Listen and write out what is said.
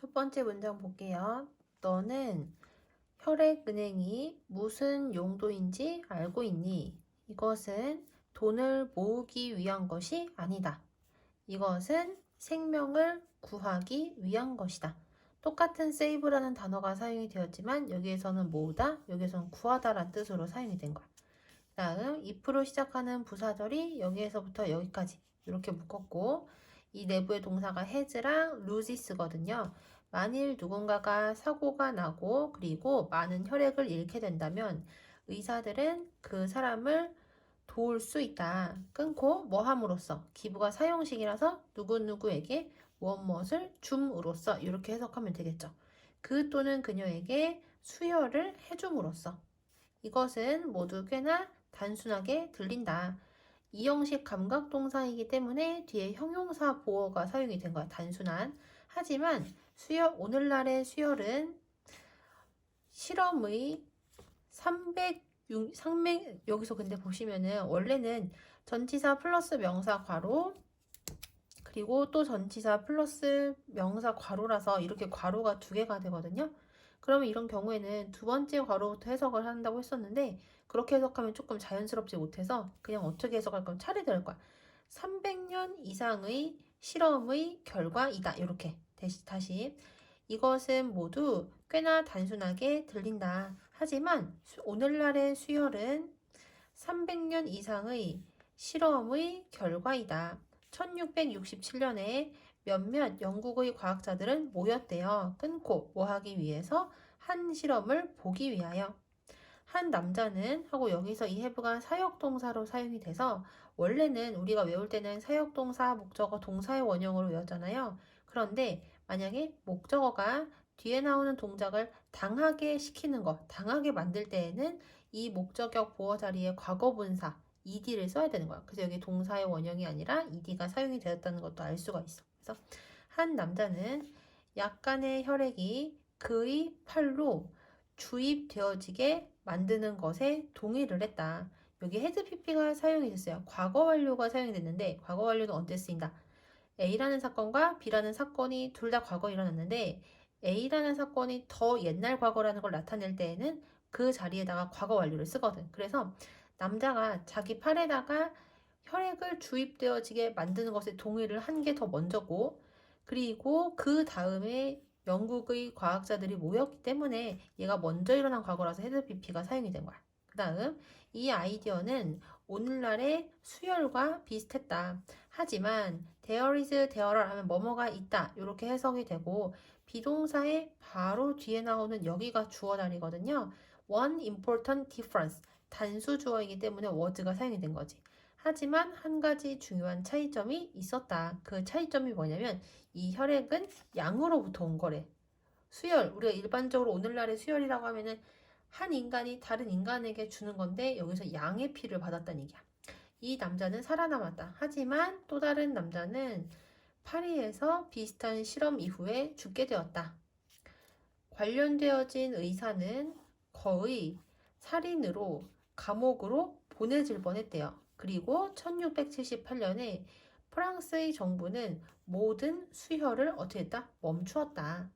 첫 번째 문장 볼게요. 너는 혈액은행이 무슨 용도인지 알고 있니? 이것은 돈을 모으기 위한 것이 아니다. 이것은 생명을 구하기 위한 것이다. 똑같은 save라는 단어가 사용이 되었지만 여기에서는 모으다, 여기에서는 구하다라는 뜻으로 사용이 된 거야. 다음 if로 시작하는 부사절이 여기에서부터 여기까지 이렇게 묶었고 이 내부의 동사가 has랑 loses거든요. 만일 누군가가 사고가 나고 그리고 많은 혈액을 잃게 된다면 의사들은 그 사람을 도울 수 있다. 끊고 뭐 함으로써 기부가 사용식이라서 누구누구에게 무엇을 줌으로써 이렇게 해석하면 되겠죠. 그 또는 그녀에게 수혈을 해줌으로써 이것은 모두 꽤나 단순하게 들린다. 이 형식 감각 동사이기 때문에 뒤에 형용사 보어가 사용이 된 거야. 단순한. 하지만 수혈 오늘날의 수혈은 실험의 300 상맥 여기서 근데 보시면은 원래는 전치사 플러스 명사 괄호 그리고 또 전치사 플러스 명사 괄호라서 이렇게 괄호가 두 개가 되거든요. 그러면 이런 경우에는 두 번째 괄호부터 해석을 한다고 했었는데 그렇게 해석하면 조금 자연스럽지 못해서 그냥 어떻게 해석할 거면 차례될 거야. 300년 이상의 실험의 결과이다. 이렇게 다시, 다시 이것은 모두 꽤나 단순하게 들린다. 하지만 수- 오늘날의 수혈은 300년 이상의 실험의 결과이다. 1667년에 몇몇 영국의 과학자들은 모였대요. 끊고 뭐 하기 위해서 한 실험을 보기 위하여. 한 남자는 하고 여기서 이 해부가 사역동사로 사용이 돼서 원래는 우리가 외울 때는 사역동사, 목적어, 동사의 원형으로 외웠잖아요. 그런데 만약에 목적어가 뒤에 나오는 동작을 당하게 시키는 것, 당하게 만들 때에는 이 목적격 보어 자리에 과거분사 ed를 써야 되는 거야. 그래서 여기 동사의 원형이 아니라 ed가 사용이 되었다는 것도 알 수가 있어. 그래서 한 남자는 약간의 혈액이 그의 팔로 주입되어지게 만드는 것에 동의를 했다. 여기 헤드 PP가 사용이 됐어요. 과거 완료가 사용이 됐는데 과거 완료는 언제 쓰인다? A라는 사건과 B라는 사건이 둘 다 과거에 일어났는데 A라는 사건이 더 옛날 과거라는 걸 나타낼 때에는 그 자리에다가 과거 완료를 쓰거든. 그래서 남자가 자기 팔에다가 혈액을 주입되어지게 만드는 것에 동의를 한 게 더 먼저고 그리고 그 다음에 영국의 과학자들이 모였기 때문에 얘가 먼저 일어난 과거라서 헤드 PP가 사용이 된 거야. 그 다음 이 아이디어는 오늘날의 수혈과 비슷했다. 하지만 there is, there 하면 뭐뭐가 있다. 이렇게 해석이 되고 비동사의 바로 뒤에 나오는 여기가 주어 자리거든요. One important difference. 단수 주어이기 때문에 word가 사용이 된 거지. 하지만 한 가지 중요한 차이점이 있었다. 그 차이점이 뭐냐면 이 혈액은 양으로부터 온 거래. 수혈, 우리가 일반적으로 오늘날의 수혈이라고 하면은 한 인간이 다른 인간에게 주는 건데 여기서 양의 피를 받았다는 얘기야. 이 남자는 살아남았다. 하지만 또 다른 남자는 파리에서 비슷한 실험 이후에 죽게 되었다. 관련되어진 의사는 거의 살인으로 감옥으로 보내질 뻔했대요. 그리고 1678년에 프랑스의 정부는 모든 수혈을 어떻게 했다? 멈추었다.